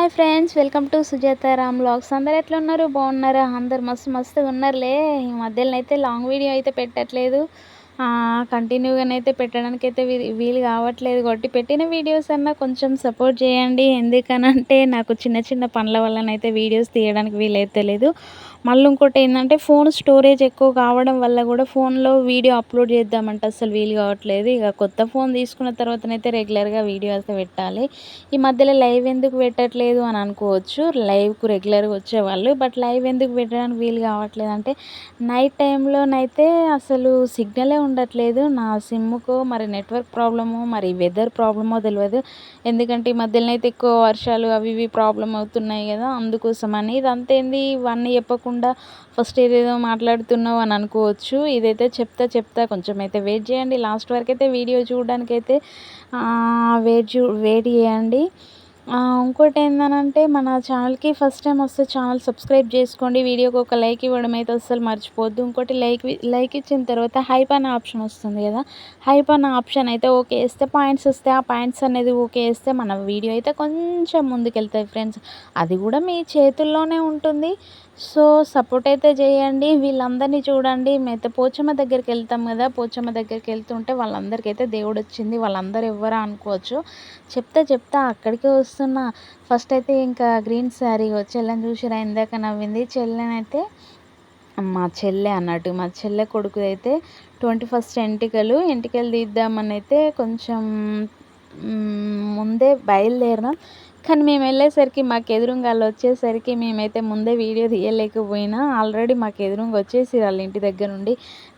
Hi friends welcome to Sujatha Ram blogs అందరు ఎట్లా ఉన్నారు బాగున్నారా? అందరు మస్తు మస్తుగా ఉన్నారులే. ఈ మధ్యలో అయితే లాంగ్ వీడియో అయితే పెట్టట్లేదు. కంటిన్యూగానైతే పెట్టడానికి అయితే వీలు కావట్లేదు. కాబట్టి పెట్టిన వీడియోస్ అన్నా కొంచెం సపోర్ట్ చేయండి. ఎందుకనంటే నాకు చిన్న చిన్న పనుల వల్లనైతే వీడియోస్ తీయడానికి వీలైతే లేదు. మళ్ళీ ఇంకోటి ఏంటంటే ఫోన్ స్టోరేజ్ ఎక్కువ కావడం వల్ల కూడా ఫోన్లో వీడియో అప్లోడ్ చేద్దామంటే అసలు వీలు కావట్లేదు. ఇక కొత్త ఫోన్ తీసుకున్న తర్వాతనైతే రెగ్యులర్గా వీడియో అయితే పెట్టాలి. ఈ మధ్యలో లైవ్ ఎందుకు పెట్టట్లేదు అని అనుకోవచ్చు. లైవ్కు రెగ్యులర్గా వచ్చేవాళ్ళు. బట్ లైవ్ ఎందుకు పెట్టడానికి వీలు కావట్లేదు అంటే నైట్ టైంలోనైతే అసలు సిగ్నలే ఉండట్లేదు. నా సిమ్కు మరి నెట్వర్క్ ప్రాబ్లము మరి వెదర్ ప్రాబ్లమో తెలియదు ఎందుకంటే ఈ మధ్యలో అయితే ఎక్కువ వర్షాలు అవి ఇవి ప్రాబ్లం అవుతున్నాయి కదా అందుకోసమని ఇదంతా ఏంది? ఇవన్నీ చెప్పకుండా ఫస్ట్ ఏదేదో మాట్లాడుతున్నావు అని అనుకోవచ్చు. ఇదైతే చెప్తా చెప్తా కొంచెం అయితే వెయిట్ చేయండి. లాస్ట్ వరకు అయితే వీడియో చూడడానికి అయితే వెయిట్ చూ వెయిట్ చేయండి. ఇంకోటి ఏంటంటే మన ఛానల్కి ఫస్ట్ టైం వస్తే ఛానల్ సబ్స్క్రైబ్ చేసుకోండి. వీడియోకి ఒక లైక్ ఇవ్వడం అయితే అస్సలు మర్చిపోద్దు ఇంకోటి లైక్ లైక్ ఇచ్చిన తర్వాత హైప్ అనే ఆప్షన్ వస్తుంది కదా. హైప్ అనే ఆప్షన్ అయితే ఓకే వేస్తే పాయింట్స్ వస్తే ఆ పాయింట్స్ అనేది ఓకే వేస్తే మన వీడియో అయితే కొంచెం ముందుకెళ్తాయి ఫ్రెండ్స్ అది కూడా మీ చేతుల్లోనే ఉంటుంది. సో సపోర్ట్ అయితే చేయండి. వీళ్ళందరినీ చూడండి. మేమైతే పోచమ్మ దగ్గరికి వెళ్తాం కదా. పోచమ్మ దగ్గరికి వెళ్తుంటే వాళ్ళందరికైతే దేవుడు వచ్చింది వాళ్ళందరూ ఎవ్వరా అనుకోవచ్చు. చెప్తా చెప్తా అక్కడికే వస్తున్నా. ఫస్ట్ అయితే ఇంకా గ్రీన్ శారీ చెల్లెని చూసిరా ఇందాక నవ్వింది. చెల్లెనైతే మా చెల్లె అన్నట్టు మా చెల్లె కొడుకు అయితే ట్వంటీ ఫస్ట్ ఎంటికలు ఎంటికలు తీద్దామని అయితే కొంచెం ముందే బయలుదేరినాం. కానీ మేము వెళ్ళేసరికి మాకు ఎదురుంగాళ్ళు వాళ్ళు వచ్చేసరికి మేమైతే ముందే వీడియో తీయలేకపోయినా ఆల్రెడీ మాకు ఎదురుంగా వచ్చేసి వాళ్ళ ఇంటి దగ్గర నుండి.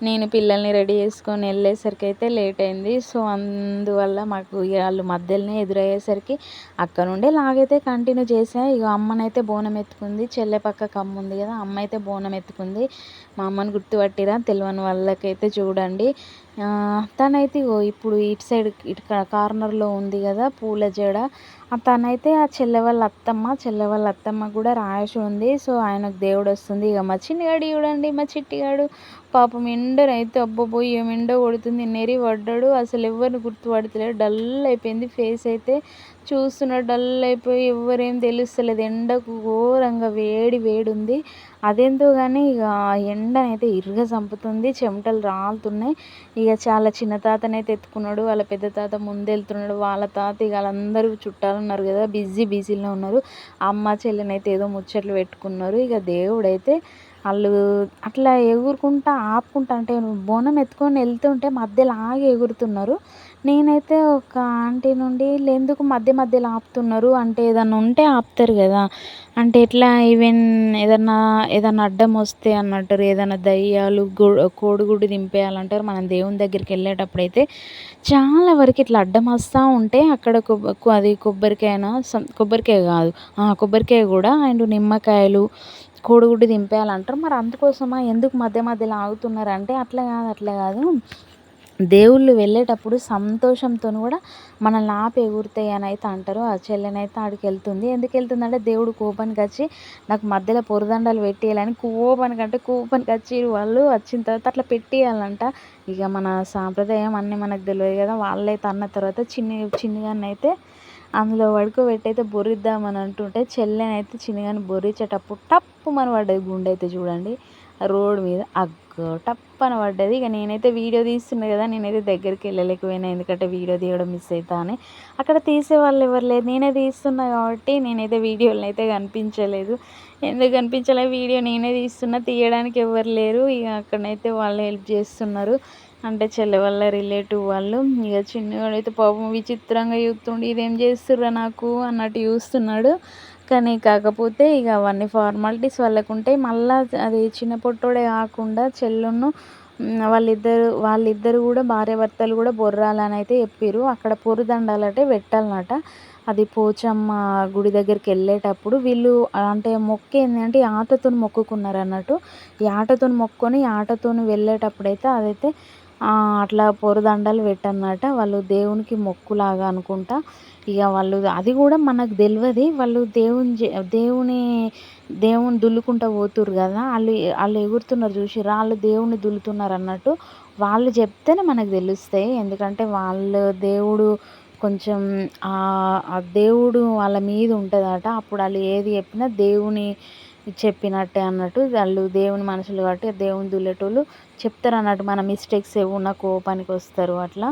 నేను పిల్లల్ని రెడీ చేసుకొని వెళ్ళేసరికి అయితే లేట్ అయింది. సో అందువల్ల మాకు వాళ్ళు మధ్యలోనే ఎదురయ్యేసరికి అక్కడ నుండే లాగైతే కంటిన్యూ చేసా ఇక అమ్మనైతే బోనం ఎత్తుకుంది. చెల్లె పక్క అమ్మ ఉంది కదా అమ్మ అయితే బోనం ఎత్తుకుంది. మా అమ్మని గుర్తుపట్టిరా తెలియని వాళ్ళకైతే చూడండి. తనైతే ఇప్పుడు ఇటు సైడ్ ఇటు కార్నర్లో ఉంది కదా పూల జడ. తనైతే ఆ చెల్లె వాళ్ళ అత్తమ్మ చెల్లె వాళ్ళ అత్తమ్మ కూడా రాసి ఉంది. సో ఆయనకు దేవుడు వస్తుంది. ఇక మా చిన్నగాడు చూడండి మా చిట్టిగాడు. పాపం ఎండనైతే అబ్బబ్బో ఏం ఎండ కొడుతుంది. నెరి పడ్డాడు. అసలు ఎవరిని గుర్తుపడతలేడు. డల్ అయిపోయింది ఫేస్ అయితే. చూస్తున్నాడు డల్ అయిపోయి ఎవరేం తెలుస్తలేదు. ఎండకు ఘోరంగా వేడి వేడి ఉంది అదేంతో కానీ ఇక ఎండనైతే ఇరుగ చంపుతుంది. చెమటలు రాలుతున్నాయి. ఇక చాలా చిన్న తాతనైతే ఎత్తుకున్నాడు. వాళ్ళ పెద్ద తాత ముందెళ్తున్నాడు. వాళ్ళ తాత ఇక వాళ్ళందరూ చుట్టాలు ఉన్నారు కదా బిజీ బిజీలో ఉన్నారు. అమ్మ చెల్లెనైతే ఏదో ముచ్చట్లు పెట్టుకున్నారు. ఇక దేవుడైతే వాళ్ళు అట్లా ఎగురుకుంటా ఆపుకుంటా అంటే బోనం ఎత్తుకొని వెళ్తుంటే మధ్యలో ఆగి ఎగురుతున్నారు. నేనైతే ఒక ఆంటీ నుండి ఎందుకు మధ్య మధ్యలో ఆపుతున్నారు? అంటే ఏదన్నా ఉంటే ఆపుతారు కదా. అంటే ఎట్లా? ఈవెన్ ఏదన్నా ఏదన్నా అడ్డం వస్తే అన్నట్టు ఏదైనా దయ్యాలు కోడిగుడ్డు దింపేయాలంటారు. మనం దేవుని దగ్గరికి వెళ్ళేటప్పుడు అయితే చాలా వరకు ఇట్లా అడ్డం వస్తూ ఉంటే అక్కడ అది కొబ్బరికాయన? కొబ్బరికాయ కాదు. కొబ్బరికాయ కూడా అండ్ నిమ్మకాయలు కోడిగుడ్డు దింపేయాలంటారు. మరి అందుకోసమా? ఎందుకు మధ్య మధ్యలో ఆగుతున్నారు? అంటే అట్లా కాదు అట్లా కాదు. దేవుళ్ళు వెళ్ళేటప్పుడు సంతోషంతో కూడా మనల్ని ఆపి ఎగురుతాయి అని అయితే అంటారు. ఆ చెల్లెనైతే ఆడికి వెళ్తుంది. ఎందుకు వెళ్తుందంటే దేవుడు కోపానికి వచ్చి నాకు మధ్యలో పొరదండాలు పెట్టేయాలని కోపానికి అంటే కోపానికి వచ్చి వాళ్ళు వచ్చిన తర్వాత అట్లా పెట్టేయాలంట. ఇక మన సాంప్రదాయం అన్నీ మనకు తెలియదు కదా. వాళ్ళైతే అన్న తర్వాత చిన్ని చిన్నగానైతే అందులో పడుకోబెట్టి అయితే బొరిద్దామని అంటుంటే చెల్లెనైతే చిన్నగాని బొరిచేటప్పుడు టప్పు మన పడ్డది గుండె అయితే చూడండి. రోడ్ మీద అగ్గో టప్పన పడ్డది. ఇక నేనైతే వీడియో తీస్తున్నా కదా నేనైతే దగ్గరికి వెళ్ళలేకపోయినా. ఎందుకంటే వీడియో తీయడం మిస్ అవుతా అని. అక్కడ తీసే వాళ్ళు ఎవరు లేదు నేనే తీస్తున్నా కాబట్టి నేనైతే వీడియోలను అయితే కనిపించలేదు. ఎందుకు కనిపించలే? వీడియో నేనే తీస్తున్నా. తీయడానికి ఎవరు లేరు. ఇక అక్కడనైతే వాళ్ళు హెల్ప్ చేస్తున్నారు. అంటే చెల్లె వాళ్ళ రిలేటివ్ వాళ్ళు. ఇక చిన్నవాడు అయితే పాపం విచిత్రంగా చూస్తుండే. ఇదేం చేస్తుర్రా నాకు? అన్నట్టు చూస్తున్నాడు. కానీ కాకపోతే ఇక అవన్నీ ఫార్మాలిటీస్ వాళ్ళకు ఉంటాయి మళ్ళీ అది చిన్న పొట్టోడే కాకుండా చెల్లును వాళ్ళిద్దరు వాళ్ళిద్దరు కూడా భార్యాభర్తలు కూడా బొర్రాలని అయితే చెప్పారు అక్కడ పొరుదండాలంటే పెట్టాలన్నట అది పోచమ్మ గుడి దగ్గరికి వెళ్ళేటప్పుడు వీళ్ళు అంటే మొక్క ఏంటంటే ఆటతో మొక్కుకున్నారు అన్నట్టు ఈ ఆటతో మొక్కుకొని ఆటతో వెళ్ళేటప్పుడైతే అదైతే అట్లా పొరదండలు పెట్టన్నట వాళ్ళు దేవునికి మొక్కులాగా అనుకుంటా. ఇక వాళ్ళు అది కూడా మనకు తెలియదు వాళ్ళు దేవుని దేవుని దేవుని దుల్లుకుంటూ పోతుర్రు కదా. వాళ్ళు వాళ్ళు ఎగురుతున్నారు చూసిర్రా. వాళ్ళు దేవుని దుల్లుతున్నారు అన్నట్టు వాళ్ళు చెప్తేనే మనకు తెలుస్తాయి. ఎందుకంటే వాళ్ళు దేవుడు కొంచెం ఆ దేవుడు వాళ్ళ మీద ఉంటుందట. అప్పుడు వాళ్ళు ఏది చెప్పినా దేవుని చెప్పినట్టే అన్నట్టు వాళ్ళు దేవుని మనుషులు కాబట్టి దేవుని దుల్లేటోళ్ళు చెప్తారు అన్నట్టు. మన మిస్టేక్స్ ఏమున్నా కోపానికి వస్తారు అట్లా.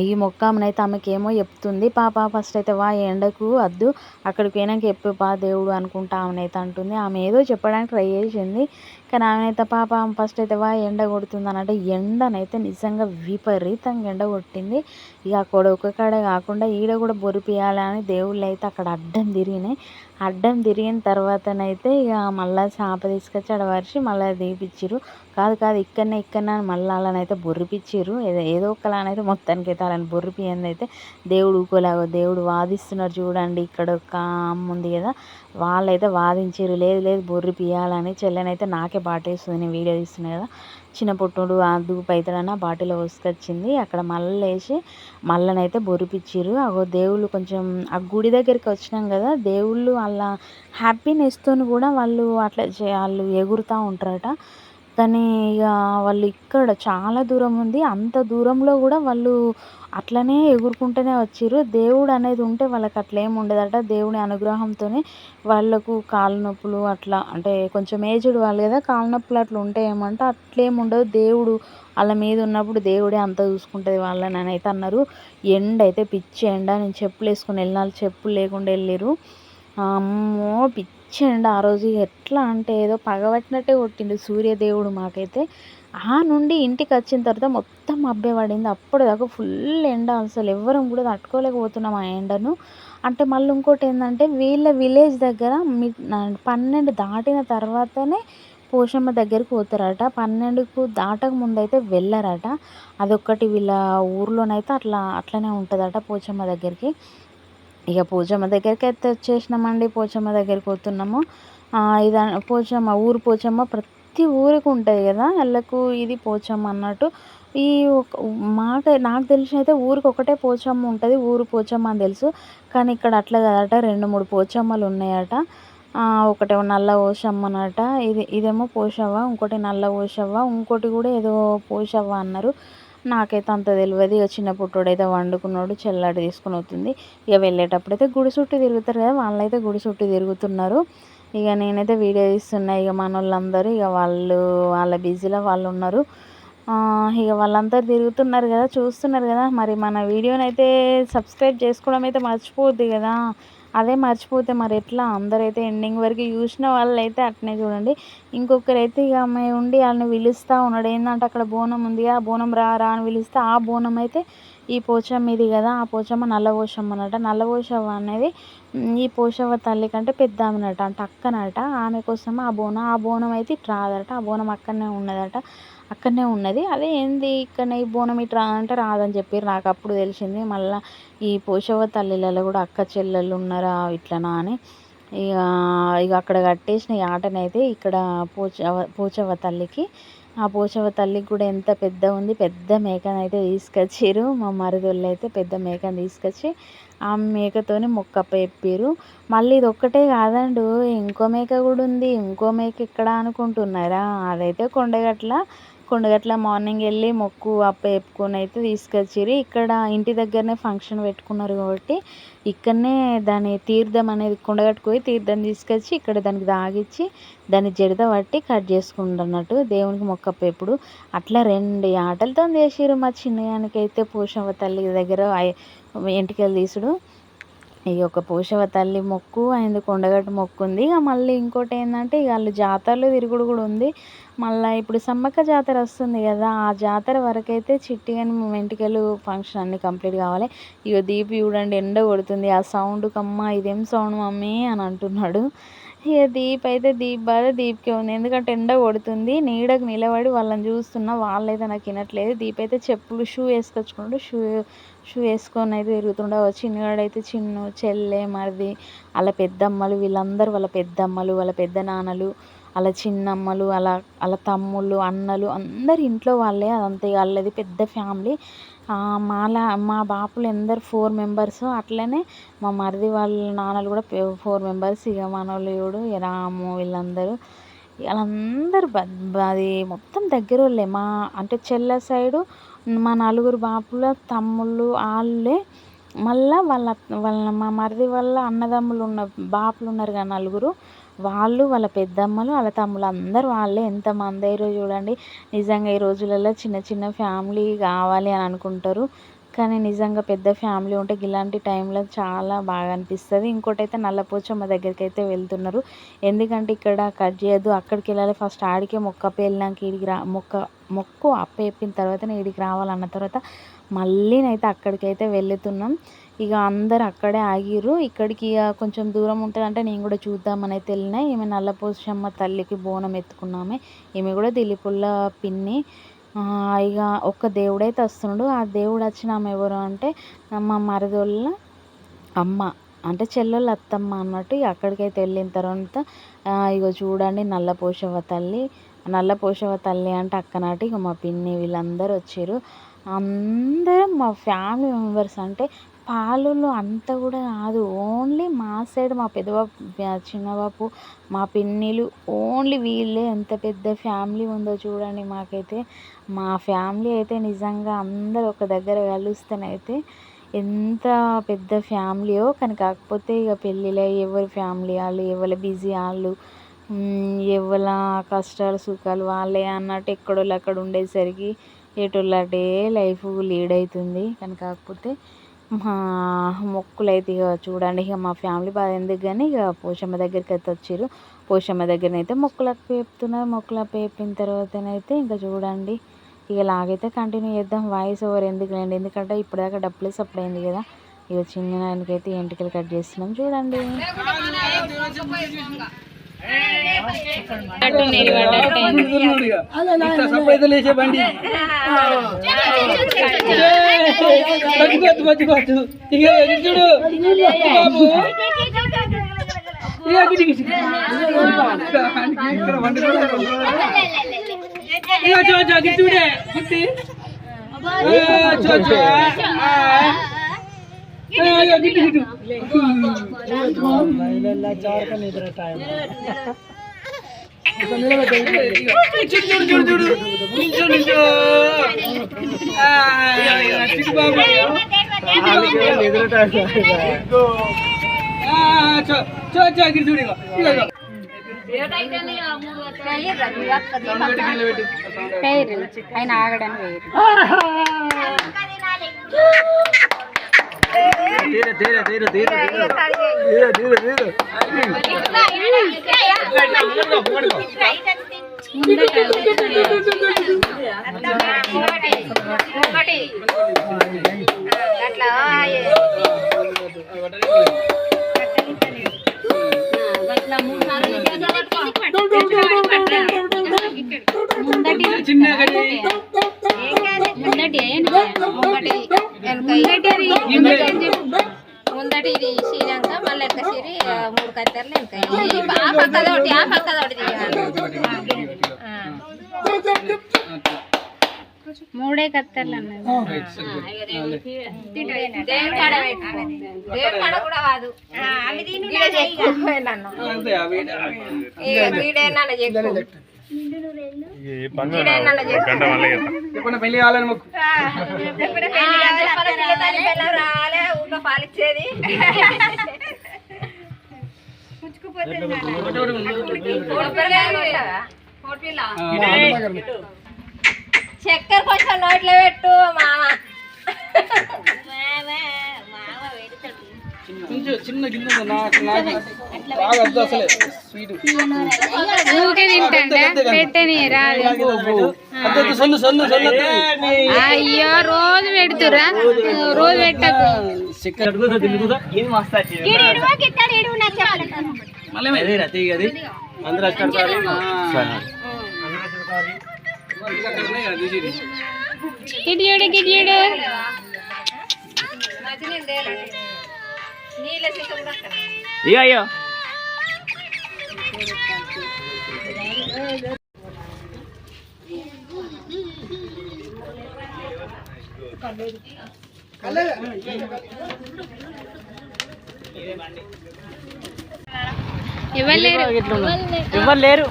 ఈ మొక్క ఆమెనైతే ఆమెకేమో చెప్తుంది పాప ఫస్ట్ అయితే వా ఎండకు వద్దు అక్కడికి పోయినాక చెప్పు పా దేవుడు అనుకుంటా ఆమెనైతే అంటుంది. ఆమె ఏదో చెప్పడానికి ట్రై చేసింది. కానీ ఆమెనైతే పాప ఫస్ట్ అయితే వా ఎండ కొడుతుంది అనంటే అంటే ఎండనైతే నిజంగా విపరీతంగా ఎండ కొట్టింది. ఇక అక్కడ ఒక కాడ కాకుండా ఈడ కూడా బొరిపియాలని దేవుళ్ళు అయితే అక్కడ అడ్డం తిరిగినాయి. అడ్డం తిరిగిన తర్వాతనైతే ఇక మళ్ళీ చేప తీసుకొచ్చి ఆడ వరిచి మళ్ళీ తీపిచ్చిర్రు. కాదు కాదు ఇక్కడనే ఇక్కడనే అని మళ్ళీ వాళ్ళనైతే బొర్రిపిచ్చిర్రు ఏదో ఏదో ఒకలానైతే మొత్తానికి అయితే వాళ్ళని బొర్రిపియంది అయితే దేవుడు ఊకోలాగా దేవుడు వాదిస్తున్నారు చూడండి. ఇక్కడ ఒక అమ్మ ఉంది కదా వాళ్ళైతే వాదించారు లేదు లేదు బొర్రి పియాలని చెల్లెనైతే నాకే బాటేస్తుంది. నేను వీడియో తీస్తున్నాను కదా. చిన్న పుట్టుడు ఆ దూపు బాటిల్ బాటిలో పోసుకొచ్చింది. అక్కడ మళ్ళీ మల్లనైతే మళ్ళనైతే అగో దేవుళ్ళు కొంచెం ఆ గుడి దగ్గరికి వచ్చినాం కదా. దేవుళ్ళు వాళ్ళ హ్యాపీనెస్తో కూడా వాళ్ళు అట్లా వాళ్ళు ఎగురుతూ ఉంటారట. కానీ ఇక వాళ్ళు ఇక్కడ చాలా దూరం ఉంది. అంత దూరంలో కూడా వాళ్ళు అట్లనే ఎగురుకుంటూనే వచ్చిర్రు. దేవుడు అనేది ఉంటే వాళ్ళకి అట్లా ఏమి ఉండదట. దేవుని అనుగ్రహంతోనే వాళ్ళకు కాళ్ళ నొప్పులు అట్లా అంటే కొంచెం ఏజ్డ్ వాళ్ళు కదా కాళ్ళ నొప్పులు అట్లా ఉంటాయేమంటే అట్లేం ఉండదు. దేవుడు వాళ్ళ మీద ఉన్నప్పుడు దేవుడే అంతా చూసుకుంటుంది వాళ్ళని అని అయితే అన్నారు. ఎండ అయితే పిచ్చి ఎండ నేను చెప్పులు వేసుకొని వెళ్ళిన చెప్పులు లేకుండా వెళ్ళిర్రు. అమ్మో పిచ్చి ఎండ ఆ రోజు. ఎట్లా అంటే ఏదో పగబట్టినట్టే కొట్టిండు సూర్యదేవుడు మాకైతే. ఆ నుండి ఇంటికి వచ్చిన తర్వాత మొత్తం అబ్బే పడింది. అప్పటిదాకా ఫుల్ ఎండ అసలు. ఎవ్వరం కూడా తట్టుకోలేకపోతున్నాం ఆ ఎండను. అంటే మళ్ళీ ఇంకోటి ఏంటంటే వీళ్ళ విలేజ్ దగ్గర పన్నెండు దాటిన తర్వాతనే పోషమ్మ దగ్గరికి పోతారట. పన్నెండుకు దాటక ముందైతే వెళ్ళరట. అదొక్కటి వీళ్ళ ఊర్లోనైతే అట్లా అట్లనే ఉంటుందట పోచమ్మ దగ్గరికి. ఇక పోచమ్మ దగ్గరికి అయితే వచ్చేసినామండి. పోచమ్మ దగ్గరికి పోతున్నాము. ఇది పోచమ్మ ఊరు పోచమ్మ ప్రతి ఊరికి ఉంటుంది కదా. వాళ్ళకు ఇది పోచమ్మ అన్నట్టు. ఈ మాకు నాకు తెలిసిన అయితే ఊరికి ఒకటే పోచమ్మ ఉంటుంది. ఊరు పోచమ్మ అని తెలుసు. కానీ ఇక్కడ అట్లా కదట. రెండు మూడు పోచమ్మలు ఉన్నాయట. ఒకటేమో నల్ల పోషమ్మ అనట ఇది ఇదేమో పోషవ్వ ఇంకోటి నల్ల పోషవ్వ ఇంకోటి కూడా ఏదో పోషవ్వ అన్నారు. నాకైతే అంత తెలియదు ఇక చిన్న పుట్టోడైతే వండుకున్నాడు చెల్లాడి తీసుకుని అవుతుంది ఇక వెళ్ళేటప్పుడు అయితే గుడి చుట్టూ తిరుగుతారు కదా వాళ్ళైతే గుడి చుట్టూ తిరుగుతున్నారు. ఇక నేనైతే వీడియో తీస్తున్నా ఇక మన వాళ్ళందరూ ఇక వాళ్ళు వాళ్ళ బిజీలో వాళ్ళు ఉన్నారు. ఇక వాళ్ళంతా తిరుగుతున్నారు కదా చూస్తున్నారు కదా. మరి మన వీడియోని అయితే సబ్స్క్రైబ్ చేసుకోవడం అయితే మర్చిపోద్ది కదా. అదే మర్చిపోతే మరి ఎట్లా? అందరైతే ఎండింగ్ వరకు చూసిన వాళ్ళైతే అట్నే చూడండి. ఇంకొకరైతే ఇక అమ్మాయి ఉండి వాళ్ళని పిలుస్తూ ఉన్నాడు. ఏంటంటే అక్కడ బోనం ఉంది. ఆ బోనం రా రా అని పిలిస్తే ఆ బోనం అయితే ఈ పోచమ్మ ఇది కదా ఆ పోచమ్మ నల్లపోషమ్మ అనట నల్లపోషమ్మ అనేది ఈ పోషవ్వ తల్లి కంటే పెద్ద ఆమెనట అంటే అక్కనట ఆమె కోసం ఆ బోనం ఆ బోనం అయితే రాదట. ఆ బోనం అక్కడనే ఉన్నదట. అక్కడనే ఉన్నది. అదే ఏంది ఇక్కడ ఈ బోనం ఇటు రా అంటే రాదని చెప్పారు నాకు అప్పుడు తెలిసింది మళ్ళీ ఈ పోషవ తల్లిలలో కూడా అక్క చెల్లెళ్ళు ఉన్నారా ఇట్లనా అని. ఇక ఇక అక్కడ కట్టేసిన ఈ ఆటనైతే ఇక్కడ పోచవ పోచవ తల్లికి. ఆ పోచవ తల్లికి కూడా ఎంత పెద్ద ఉంది పెద్ద మేకను అయితే తీసుకొచ్చారు మా మరిదోళ్ళు అయితే పెద్ద మేకను తీసుకొచ్చి ఆ మేకతోని మొక్కప్ప చెప్పారు మళ్ళీ ఇది ఒక్కటే కాదండు ఇంకో మేక కూడా ఉంది. ఇంకో మేక ఇక్కడ అనుకుంటున్నారా? అదైతే కొండగట్ల. కొండగట్ల మార్నింగ్ వెళ్ళి మొక్కు అప్పచెప్పుకొని అయితే తీసుకొచ్చిరి ఇక్కడ ఇంటి దగ్గరనే ఫంక్షన్ పెట్టుకున్నారు కాబట్టి ఇక్కడనే దాని తీర్థం అనేది కొండగట్టుకు పోయి తీర్థం తీసుకొచ్చి ఇక్కడ దానికి దాగిచ్చి దాన్ని జడిత పట్టి కట్ చేసుకుంటున్నట్టు దేవునికి మొక్క ఎప్పుడు అట్లా రెండు ఆటలతో చేసిరు మా చిన్నగానికి అయితే పోషమ్మ తల్లి దగ్గర ఎంటికలు తీసుడు. ఈ యొక్క పోషవ తల్లి మొక్కు ఆయన కొండగట్టు మొక్కు ఉంది ఇక మళ్ళీ ఇంకోటి ఏంటంటే ఇక వాళ్ళు జాతరలో తిరుగుడు కూడా ఉంది. మళ్ళీ ఇప్పుడు సమ్మక్క జాతర వస్తుంది కదా ఆ జాతర వరకైతే చిట్టిగాని వెంటికలు ఫంక్షన్ అన్ని కంప్లీట్ కావాలి. ఇక దీపి చూడండి ఎండ కొడుతుంది. ఆ సౌండ్ కమ్మ ఇదేం సౌండ్ మమ్మీ? అని అంటున్నాడు. ఇక దీప్ అయితే దీప్ బాధ దీప్కే ఉంది. ఎందుకంటే ఎండ కొడుతుంది. నీడకు నిలబడి వాళ్ళని చూస్తున్నా వాళ్ళైతే నాకు వినట్లేదు. దీప్ అయితే చెప్పులు షూ వేసుకొచ్చుకున్నాడు షూ షూ వేసుకొని అయితే తిరుగుతుండే. చిన్నగాడైతే చిన్ను చెల్లె మరిది వాళ్ళ పెద్దమ్మలు వీళ్ళందరూ వాళ్ళ పెద్దమ్మలు వాళ్ళ పెద్ద నాన్నలు వాళ్ళ చిన్నమ్మలు వాళ్ళ వాళ్ళ తమ్ముళ్ళు అన్నలు అందరు ఇంట్లో వాళ్ళే. అదంతే వాళ్ళది పెద్ద ఫ్యామిలీ. మాలా మా బాపులు అందరు ఫోర్ మెంబర్స్ అట్లనే మా మరిది వాళ్ళ నాన్నలు కూడా ఫోర్ మెంబర్స్ ఇక మనోళ్ళు రాము వీళ్ళందరూ. వాళ్ళందరూ అది మొత్తం దగ్గర వాళ్ళే మా అంటే చెల్లె సైడు మా నలుగురు బాపుల తమ్ముళ్ళు వాళ్ళే మళ్ళా వాళ్ళ వాళ్ళ మా మరిది వాళ్ళ అన్నదమ్ములు ఉన్న బాపులు ఉన్నారు కదా నలుగురు. వాళ్ళు వాళ్ళ పెద్దమ్మలు వాళ్ళ తమ్ముళ్ళు అందరూ వాళ్ళే ఎంతమంది అయ్యారో చూడండి. నిజంగా ఈ రోజులలో చిన్న చిన్న ఫ్యామిలీ కావాలి అని అనుకుంటారు. కానీ నిజంగా పెద్ద ఫ్యామిలీ ఉంటే ఇలాంటి టైంలో చాలా బాగా అనిపిస్తుంది. ఇంకోటి అయితే నల్లపోచమ్మ దగ్గరికి అయితే వెళ్తున్నారు. ఎందుకంటే ఇక్కడ కట్ చేయొద్దు. అక్కడికి వెళ్ళాలి. ఫస్ట్ ఆడికే మొక్క పేలినాక ఈడికి రా మొక్క మొక్కు అప్పేపిన తర్వాత తర్వాతనే ఈడికి రావాలన్న తర్వాత మళ్ళీనైతే అక్కడికైతే వెళ్తున్నాం. ఇక అందరు అక్కడే ఆగిర్రు. ఇక్కడికి ఇక కొంచెం దూరం ఉంటుందంటే నేను కూడా చూద్దామని అయితే వెళ్ళినా ఈమె నల్లపోసమ్మ తల్లికి బోనం ఎత్తుకున్నామే. ఈమె కూడా దిలిపుల్ల పిన్ని. ఇక ఒక్క దేవుడైతే వస్తున్నాడు. ఆ దేవుడు వచ్చిన ఆమె ఎవరు అంటే మా మరదోళ్ళ అమ్మ. అంటే చెల్లెళ్ళ అత్తమ్మ అన్నట్టు ఇక అక్కడికైతే వెళ్ళిన తర్వాత ఇగో చూడండి నల్లపోషవ తల్లి. నల్లపోషవ తల్లి అంటే అక్కనాటి ఇక మా పిన్ని వీళ్ళందరూ వచ్చారు అందరం మా ఫ్యామిలీ మెంబర్స్ అంటే పాలలో అంత కూడా కాదు ఓన్లీ మా సైడ్ మా పెద్దబాపు చిన్నబాపు మా పిన్నిలు ఓన్లీ వీళ్ళే ఎంత పెద్ద ఫ్యామిలీ ఉందో చూడండి మాకైతే. మా ఫ్యామిలీ అయితే నిజంగా అందరూ ఒక దగ్గర కలుస్తేనైతే ఎంత పెద్ద ఫ్యామిలీయో. కానీ కాకపోతే ఇక పెళ్ళిలో ఎవరి ఫ్యామిలీ వాళ్ళు ఎవరి బిజీ వాళ్ళు ఎవల కష్టాలు సుఖాలు వాళ్ళే అన్నట్టు ఎక్కడోళ్ళు అక్కడ ఉండేసరికి ఎటోళ్ళు అటే లైఫ్ లీడ్ అవుతుంది. కానీ కాకపోతే మా మొక్కులు అయితే ఇక చూడండి ఇక మా ఫ్యామిలీ బాధ ఎందుకు కానీ ఇక పోషమ్మ దగ్గరికి అయితే వచ్చారు పోషమ్మ దగ్గరనైతే మొక్కులు పేపుతున్నారు. చెప్తున్నారు పేపిన తర్వాతనైతే ఇంకా చూడండి ఇక లాగైతే కంటిన్యూ చేద్దాం. వాయిస్ ఓవర్ ఎందుకు లేండి? ఎందుకంటే ఇప్పటిదాకా డబ్బులు సప్లై అయింది కదా. ఇక చిన్న ఆయనకైతే ఎంటికలు కట్ చేస్తున్నాం. చూడండి. లేచే బండి మర్చిపోద్దు మర్చిపోద్దు ఇక ఎటు చూడు బాబు ఇక గిటి గిటి. ఇక్కడ వంట కూడా లేదు. ఇక చో చో గిటి చూడే గిట్టి ఆ, చో చో ఆ. ఆ, ఇక గిట్టి గిట్టు చూడు చూడు చూడు నిల్చో నిల్చో ఆ, చిట్టు బాబు ఆ, చో చో చో గిటి చూడు ఇగో ఇగో, ఇగో ఆయన ఆగడానికి వేరు చిన్న గడి ముందటి. ఇది. శ్రీలంక మళ్ళీ వెనక సిరి మూడు కత్తెరలు వెనక ఆ పక్కదోటి ఆ పక్కదోటి తీయాలి. మూడే కత్తర్లు అన్నది. కాడ కాడ కూడా కాదు అవి చెప్పండి పెళ్ళి కావాలని మొక్కు పాలిచ్చేది? చక్కెర కొంచెం నోట్లో పెట్టు మామ. చిన్న గిన్నె నాకు నాకు అసలే. స్వీట్ ఊకే తింటా పెట్టని రాదు అద్దె సొల్లు సొల్లు సొల్లు వద్దు. అయ్యో రోజు పెడుతురా రోజు పెట్టకు? అందరూ తీసేయండి. కిడియుడు కిడియుడు తేలండి. ఎవరు లేరు?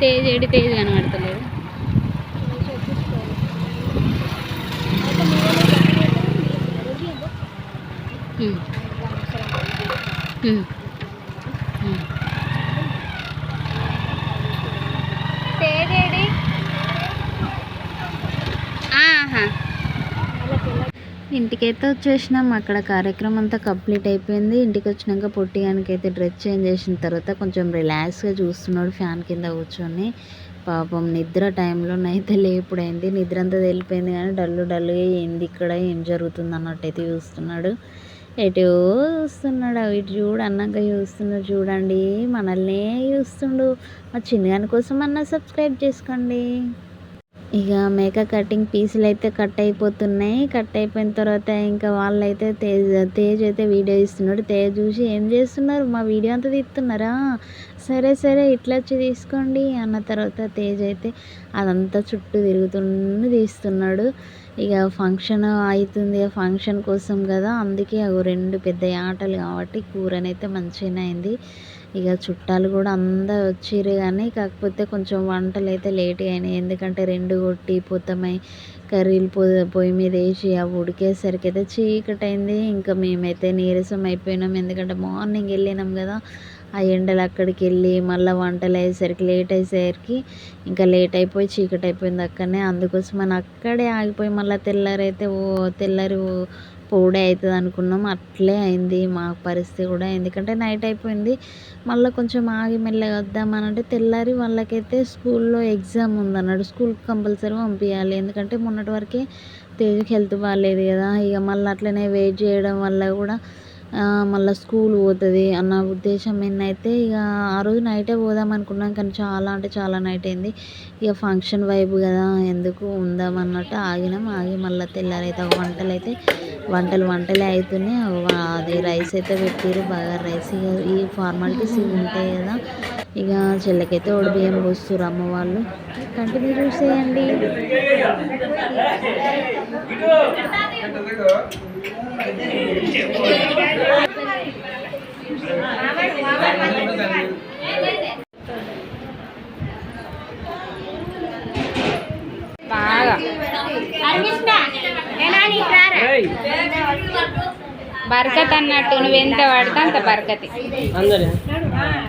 తేజ్ ఏడి తేజ్ కనబడతలేదు. ఇంటికైతే వచ్చేసినాం. అక్కడ కార్యక్రమం అంతా కంప్లీట్ అయిపోయింది. ఇంటికి వచ్చినాక పొట్టిగానికి అయితే డ్రెస్ చేంజ్ చేసిన తర్వాత కొంచెం రిలాక్స్గా చూస్తున్నాడు ఫ్యాన్ కింద కూర్చొని. పాపం నిద్ర టైంలో అయితే లేపుడైంది. నిద్ర అంతా తెలిపోయింది కానీ డల్లు డల్లుగా ఏంది ఇక్కడ? ఏం జరుగుతుంది అన్నట్టయితే చూస్తున్నాడు. ఎటో చూస్తున్నాడు? అవి చూడు అన్నాక చూస్తున్నాడు. చూడండి మనల్నే చూస్తుండు. మా చిన్నగాని కోసం అన్న సబ్స్క్రైబ్ చేసుకోండి. ఇక మేక కటింగ్ పీసులు అయితే కట్ అయిపోతున్నాయి. కట్ అయిపోయిన తర్వాత ఇంకా వాళ్ళైతే తేజ్ తేజ్ అయితే వీడియో ఇస్తున్నాడు. తేజ్ చూసి ఏం చేస్తున్నారు? మా వీడియో అంతా తీస్తున్నారా? సరే సరే ఇట్లా వచ్చి తీసుకోండి అన్న తర్వాత తేజ్ అయితే అదంతా చుట్టూ తిరుగుతుండి తీస్తున్నాడు. ఇక ఫంక్షన్ అవుతుంది. ఫంక్షన్ కోసం కదా అందుకే అవి రెండు పెద్ద ఆటలు కాబట్టి కూరనైతే మంచిగానే అయింది. ఇక చుట్టాలు కూడా అందరు వచ్చిర్రు కానీ కాకపోతే కొంచెం వంటలు అయితే లేట్గా అయినాయి. ఎందుకంటే రెండు కొట్టి పొత్తమై కర్రీలు పొ పొయ్యి మీద వేసి అవి ఉడికేసరికి అయితే చీకటి అయింది ఇంకా మేమైతే నీరసం అయిపోయినాం. ఎందుకంటే మార్నింగ్ వెళ్ళినాం కదా ఆ ఎండలు అక్కడికి వెళ్ళి మళ్ళీ వంటలు అయ్యేసరికి లేట్ అయ్యేసరికి ఇంకా లేట్ అయిపోయి చీకటి అయిపోయింది అక్కడనే. అందుకోసం అని అక్కడే ఆగిపోయి మళ్ళీ తెల్లారైతే ఓ తెల్లారి పొడి అవుతుంది అనుకున్నాం. అట్లే అయింది. మా పరిస్థితి కూడా ఎందుకంటే నైట్ అయిపోయింది. మళ్ళీ కొంచెం ఆగి మెల్లగా వద్దామని అంటే తెల్లారి వాళ్ళకైతే స్కూల్లో ఎగ్జామ్ ఉందన్నాడు. స్కూల్కి కంపల్సరీ పంపించాలి ఎందుకంటే మొన్నటి వరకే తేజకి హెల్త్ బాగాలేదు కదా. ఇక మళ్ళీ అట్లనే వెయిట్ చేయడం వల్ల కూడా మళ్ళీ స్కూల్ పోతుంది అన్న ఉద్దేశం ఏంటైతే ఇక ఆ రోజు నైటే పోదాం అనుకున్నాం. కానీ చాలా అంటే చాలా నైట్ అయింది. ఇక ఫంక్షన్ వైబ్ కదా. ఎందుకు ఉందాం అన్నట్టు ఆగినాం. ఆగి మళ్ళీ తెల్లారైతే వంటలు అయితే వంటలు వంటలే అవుతున్నాయి అది రైస్ అయితే పెట్టారు బాగా రైస్ ఇక ఈ ఫార్మాలిటీస్ ఉంటాయి కదా. ఇక చెల్లెకైతే ఒడి బియ్యం పోస్తారు అమ్మ వాళ్ళు. కంటిన్యూ చూసేయండి. బాగా. బరకత్ అన్నట్టు నువ్వు ఎంత పడితే అంత బరకతి. అందరే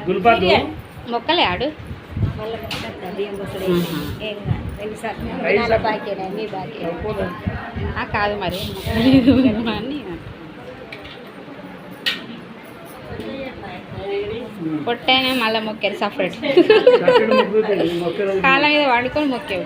గుల్పాదు మొక్కలే ఆడు. ఆ, కాదు మరి. అని పొట్టైనా మళ్ళీ మొక్కారు సపరేట్. కాళ్ళ మీద పడుకొని మొక్కేవు.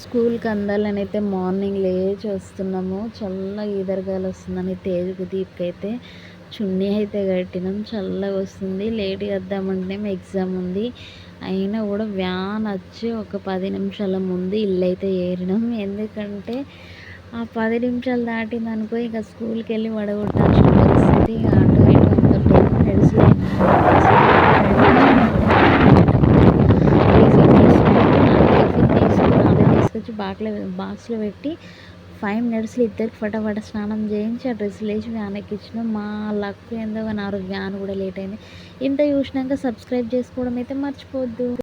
స్కూల్కి అందాలని అయితే మార్నింగ్ లేచి వస్తున్నాము. చల్లగా ఈదరగాలు వస్తుందని తేజకు దీప్కి అయితే చున్నీ అయితే కట్టినాం. చల్లగా వస్తుంది. లేట్గా వద్దామంటే ఎగ్జామ్ ఉంది. అయినా కూడా వ్యాన్ వచ్చి ఒక పది నిమిషాల ముందు ఇల్లు అయితే ఏరినాం. ఎందుకంటే ఆ పది నిమిషాలు దాటింది అనుకో ఇక స్కూల్కి వెళ్ళి వడగొట్టాల్సిన పరిస్థితి అటు ఇటు అంత టెన్ తీసుకొచ్చి బాక్లో బాక్స్లో పెట్టి ఫైవ్ మినిట్స్లో ఇద్దరికి ఫటాఫట స్నానం చేయించి ఆ డ్రెస్సులు వేసి వ్యాన్ ఎక్కించిన మా లక్ ఏందో కానీ ఆ రోజు వ్యాన్ కూడా లేట్ అయింది. ఇంత చూసినాక సబ్స్క్రైబ్ చేసుకోవడం అయితే మర్చిపోవద్దు.